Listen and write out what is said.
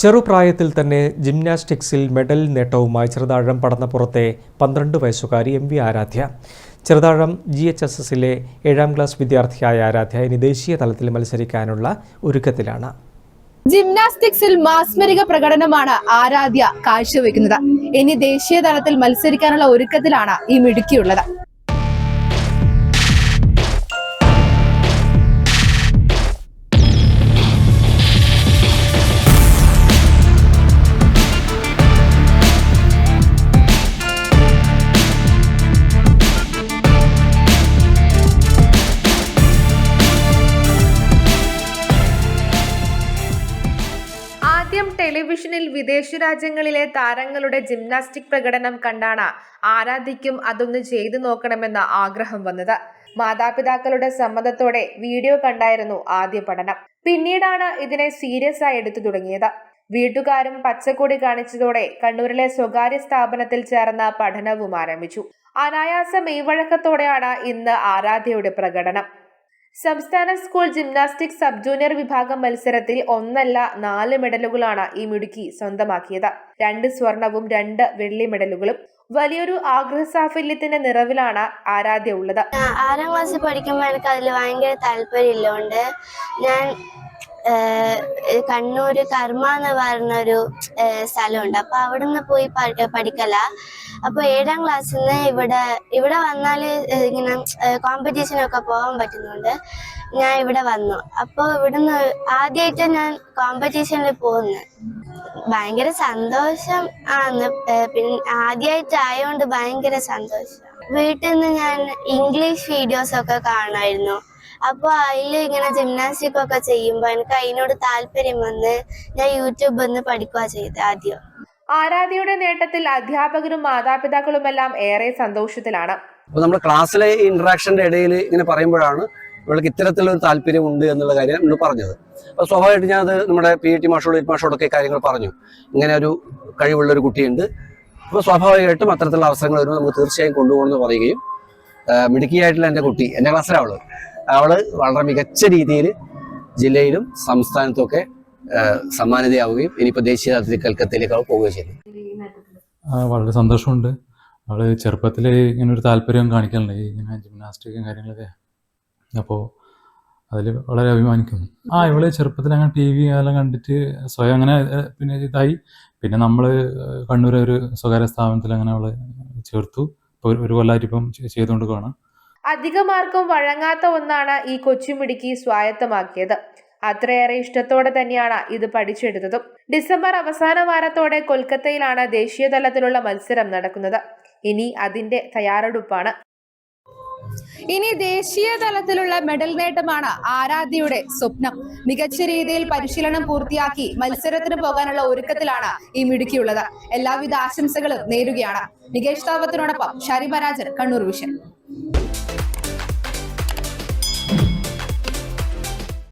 ചെറുപ്രായത്തിൽ തന്നെ ജിംനാസ്റ്റിക്സിൽ മെഡൽ നേട്ടവുമായി ചെറുതാഴം പടന്നപ്പുറത്തെ പന്ത്രണ്ട് വയസ്സുകാരി M V Aradhya. Cheruthazham G H S എസിലെ ഏഴാം ക്ലാസ് വിദ്യാർത്ഥിയായ ആരാധ്യ ഇനി ദേശീയ തലത്തിൽ മത്സരിക്കാനുള്ള ഒരുക്കത്തിലാണ്. ജിംനാസ്റ്റിക്സിൽ മാസ്മരിക പ്രകടനമാണ് ആരാധ്യ കാഴ്ചവെക്കുന്നത്. ഇനി ദേശീയ തലത്തിൽ മത്സരിക്കാനുള്ള ഒരുക്കത്തിലാണ് ഈ മിടുക്കിയുള്ളത്. ആദ്യം ടെലിവിഷനിൽ വിദേശ രാജ്യങ്ങളിലെ താരങ്ങളുടെ ജിംനാസ്റ്റിക് പ്രകടനം കണ്ടാണ് ആരാധിക്കും അതൊന്ന് ചെയ്തു നോക്കണമെന്ന ആഗ്രഹം വന്നത്. മാതാപിതാക്കളുടെ സമ്മതത്തോടെ വീഡിയോ കണ്ടായിരുന്നു ആദ്യ പഠനം. പിന്നീടാണ് ഇതിനെ സീരിയസ് ആയി എടുത്തു തുടങ്ങിയത്. വീട്ടുകാരും പച്ചക്കൊടി കാണിച്ചതോടെ കണ്ണൂരിലെ സ്വകാര്യ സ്ഥാപനത്തിൽ ചേർന്ന പഠനവും ആരംഭിച്ചു. അനായാസ മെയ്വഴക്കത്തോടെയാണ് ഇന്ന് ആരാധ്യയുടെ പ്രകടനം. സംസ്ഥാന സ്കൂൾ ജിംനാസ്റ്റിക് സബ് ജൂനിയർ വിഭാഗം മത്സരത്തിൽ ഒന്നല്ല നാല് മെഡലുകളാണ് ഈ മിടുക്കി സ്വന്തമാക്കിയത്. രണ്ട് സ്വർണവും രണ്ട് വെള്ളി മെഡലുകളും വലിയൊരു ആഗ്രഹ സാഫല്യത്തിന്റെ നിറവിലാണ് ആരാധ്യ ഉള്ളത്. ആറാം ക്ലാസ് പഠിക്കുമ്പോൾ എനിക്ക് അതിൽ ഭയങ്കര താല്പര്യമില്ലോണ്ട് ഞാൻ കണ്ണൂർ കർമ്മ എന്ന് പറഞ്ഞൊരു സ്ഥലമുണ്ട്. അപ്പൊ അവിടുന്ന് പോയി പഠിക്കല. അപ്പൊ ഏഴാം ക്ലാസ്സിൽ നിന്ന് ഇവിടെ ഇവിടെ വന്നാൽ ഇങ്ങനെ കോമ്പറ്റീഷനൊക്കെ പോകാൻ പറ്റുന്നുണ്ട് ഞാൻ ഇവിടെ വന്നു. അപ്പോൾ ഇവിടുന്ന് ആദ്യമായിട്ട് ഞാൻ കോമ്പറ്റീഷനിൽ പോകുന്നു. ഭയങ്കര സന്തോഷം ആണ് പിന്നെ ആദ്യമായിട്ട് ആയതുകൊണ്ട് ഭയങ്കര സന്തോഷം. വീട്ടിൽ നിന്ന് ഞാൻ ഇംഗ്ലീഷ് വീഡിയോസ് ഒക്കെ കാണുമായിരുന്നു അപ്പോൾ അതിൽ ഇങ്ങനെ ജിംനാസ്റ്റിക് ഒക്കെ ചെയ്യുമ്പോൾ എനിക്ക് അതിനോട് താല്പര്യം വന്ന് ഞാൻ യൂട്യൂബിൽ നിന്ന് പഠിക്കുക ചെയ്ത് ആദ്യം. ആരാധ്യയുടെ നേട്ടത്തിൽ അധ്യാപകരും മാതാപിതാക്കളുമെല്ലാം ഏറെ സന്തോഷത്തിലാണ്. അപ്പോൾ നമ്മുടെ ക്ലാസ്സിലെ ഇന്ററാക്ഷന്റെ ഇടയിൽ ഇങ്ങനെ പറയുമ്പോഴാണ് ഇവൾക്ക് ഇത്തരത്തിലൊരു താല്പര്യമുണ്ട് എന്നുള്ള കാര്യം നമ്മൾ പറഞ്ഞത്. അപ്പോൾ സ്വാഭാവികമായിട്ട് ഞാനത് നമ്മുടെ പി ടി മാഷോട് മാഷോടൊക്കെ കാര്യങ്ങൾ പറഞ്ഞു. ഇങ്ങനെ ഒരു കഴിവുള്ള ഒരു കുട്ടിയുണ്ട്. അപ്പോൾ സ്വാഭാവികമായിട്ടും അത്തരത്തിലുള്ള അവസരങ്ങൾ വരുമ്പോൾ നമുക്ക് തീർച്ചയായും കൊണ്ടുപോകണമെന്ന് പറയുകയും മിടുക്കിയായിട്ടുള്ള എന്റെ കുട്ടി എന്റെ ക്ലാസ്സിലെ അവൾ വളരെ മികച്ച രീതിയിൽ ജില്ലയിലും സംസ്ഥാനത്തും ഒക്കെ ആ, സമ്മാനിതയാവുകയും ഇനിയിപ്പോൾ ദേശീയ തലത്തിൽ കൽക്കത്തയിലേക്ക് അവൾ പോവുകയും ചെയ്തു. ആ, വളരെ സന്തോഷമുണ്ട്. അവൾ ചെറുപ്പത്തിൽ ഇങ്ങനെ ഒരു താല്പര്യം കാണിക്കാനുണ്ട് ഇങ്ങനെ ജിംനാസ്റ്റിക്കും കാര്യങ്ങളൊക്കെ. അപ്പോൾ അതിൽ വളരെ അഭിമാനിക്കുന്നു. ആ ഇവൾ ചെറുപ്പത്തിൽ അങ്ങനെ ടി വി എല്ലാം കണ്ടിട്ട് സ്വയം അങ്ങനെ പിന്നെ ഇതായി. പിന്നെ നമ്മൾ കണ്ണൂർ ഒരു സ്വകാര്യ സ്ഥാപനത്തിൽ അങ്ങനെ അവളെ ചേർത്തു. ഇപ്പോൾ ഒരു- കൊല്ലായിട്ട് കൊല്ലമായിട്ട് ഇപ്പം ചെയ്തുകൊണ്ട് കാണാം അധികമാർക്കും വഴങ്ങാത്ത ഒന്നാണ് ഈ കൊച്ചുമിടുക്കി സ്വായത്തമാക്കിയത്. അത്രയേറെ ഇഷ്ടത്തോടെ തന്നെയാണ് ഇത് പഠിച്ചെടുത്തതും. ഡിസംബർ അവസാന വാരത്തോടെ കൊൽക്കത്തയിലാണ് ദേശീയ തലത്തിലുള്ള മത്സരം നടക്കുന്നത്. ഇനി അതിന്റെ തയ്യാറെടുപ്പാണ്. ഇനി ദേശീയ തലത്തിലുള്ള മെഡൽ നേട്ടമാണ് ആരാധ്യയുടെ സ്വപ്നം. മികച്ച രീതിയിൽ പരിശീലനം പൂർത്തിയാക്കി മത്സരത്തിന് പോകാനുള്ള ഒരുക്കത്തിലാണ് ഈ മിടുക്കിയുള്ളത്. എല്ലാവിധ ആശംസകളും നേരുകയാണ്. നികേഷ് താവത്തിനോടൊപ്പം ഷരിമരാജൻ കണ്ണൂർ വിഷൻ.